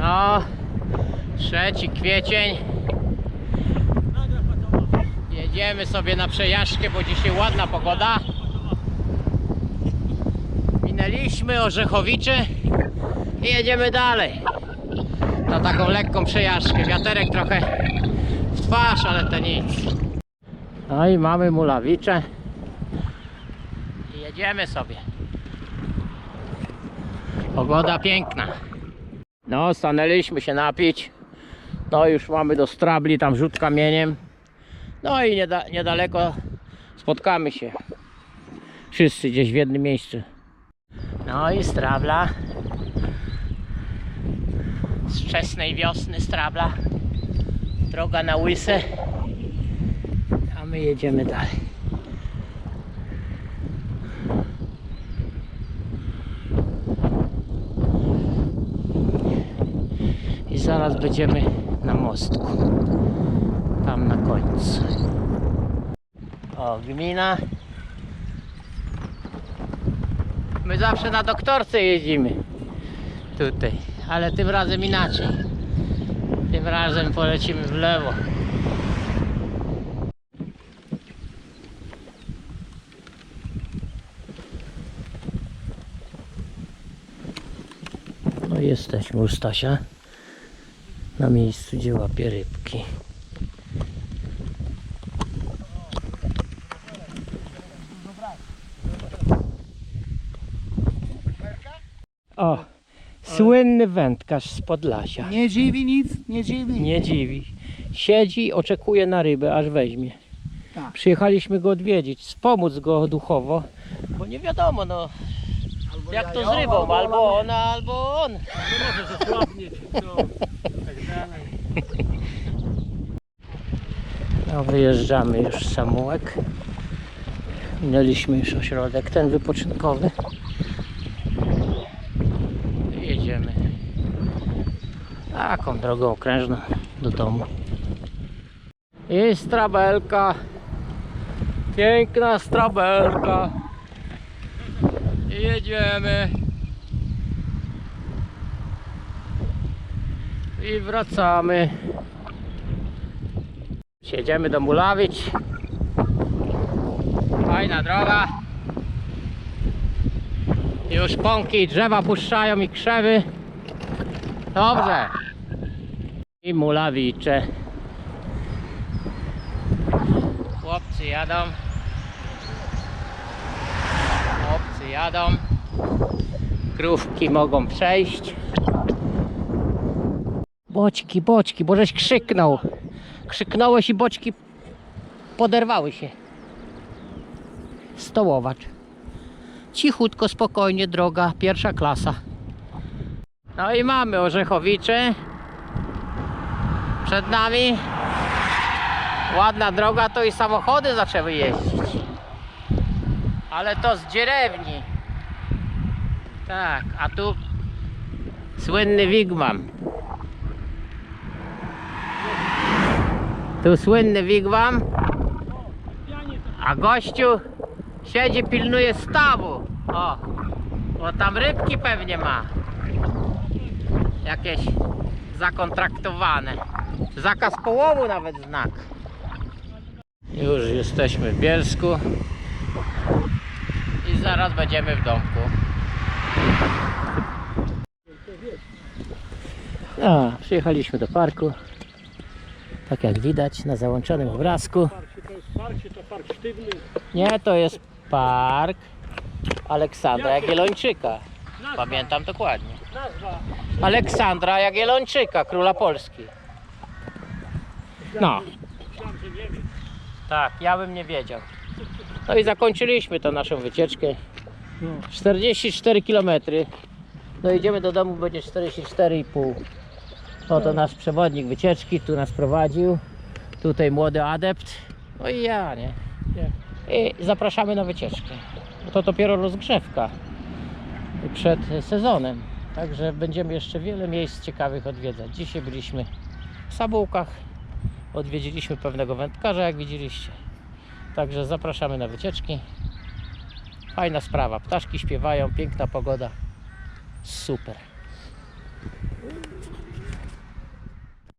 No, 3 kwiecień. Jedziemy sobie na przejażdżkę, bo dzisiaj ładna pogoda. Minęliśmy Orzechowicze i jedziemy dalej. Na taką lekką przejażdżkę. Wiaterek trochę w twarz, ale to nic. No i mamy Mulawicze. I jedziemy sobie. Pogoda piękna. No, stanęliśmy się napić. No, już mamy do strabli tam rzut kamieniem. No i nieda, niedaleko spotkamy się. Wszyscy gdzieś w jednym miejscu. No i strabla. Z wczesnej wiosny strabla. Droga na łyse. A my jedziemy dalej. I zaraz będziemy na mostku. Tam na końcu. O, gmina. My zawsze na doktorce jeździmy. Tutaj. Ale tym razem inaczej. Tym razem polecimy w lewo. No jesteśmy u Stasia. Na miejscu, gdzie łapie rybki. O, słynny wędkarz z Podlasia. Nie dziwi nic, nie dziwi. Nie dziwi. Siedzi, oczekuje na rybę, aż weźmie. Tak. Przyjechaliśmy go odwiedzić, wspomóc go duchowo, bo nie wiadomo, no, Albo jak to jajo, z rybą, albo albo ona, albo on. może zasłabnieć, no, tak dalej. No, wyjeżdżamy już z Samułek. Minęliśmy już ośrodek ten wypoczynkowy. Jedziemy taką drogą okrężną do domu. I strabelka. Piękna strabelka. I jedziemy. I wracamy. Jedziemy do Mulawić. Fajna droga. Już pąki i drzewa puszczają i krzewy. Dobrze. I Mulawicze. Chłopcy jadą. Chłopcy jadą. Krówki mogą przejść. Boćki, boćki, bo żeś krzyknął. Krzyknąłeś i boczki poderwały się. Stołowacz. Cichutko, spokojnie, droga, pierwsza klasa. No i mamy Orzechowicze. Przed nami. Ładna droga, to i samochody zaczęły jeździć. Ale to z dzierewni. Tak, a tu słynny Wigwam. Tu słynny wigwam, a gościu siedzi, pilnuje stawu. O, bo tam rybki pewnie ma. Jakieś zakontraktowane. Zakaz połowu nawet znak. Już jesteśmy w Bielsku zaraz będziemy w domku. A, przyjechaliśmy do parku. Tak jak widać na załączonym obrazku. Nie, to jest park Aleksandra Jagiellończyka. Pamiętam dokładnie. Aleksandra Jagiellończyka, króla Polski. No, tak, ja bym nie wiedział. No i zakończyliśmy tą naszą wycieczkę. No. 44 km. No idziemy do domu, będzie 44,5. Oto nasz przewodnik wycieczki, tu nas prowadził. Tutaj młody adept. No i ja, nie? I zapraszamy na wycieczkę. To dopiero rozgrzewka przed sezonem. Także będziemy jeszcze wiele miejsc ciekawych odwiedzać. Dzisiaj byliśmy w Sabułkach. Odwiedziliśmy pewnego wędkarza, jak widzieliście. Także zapraszamy na wycieczki. Fajna sprawa. Ptaszki śpiewają, piękna pogoda. Super.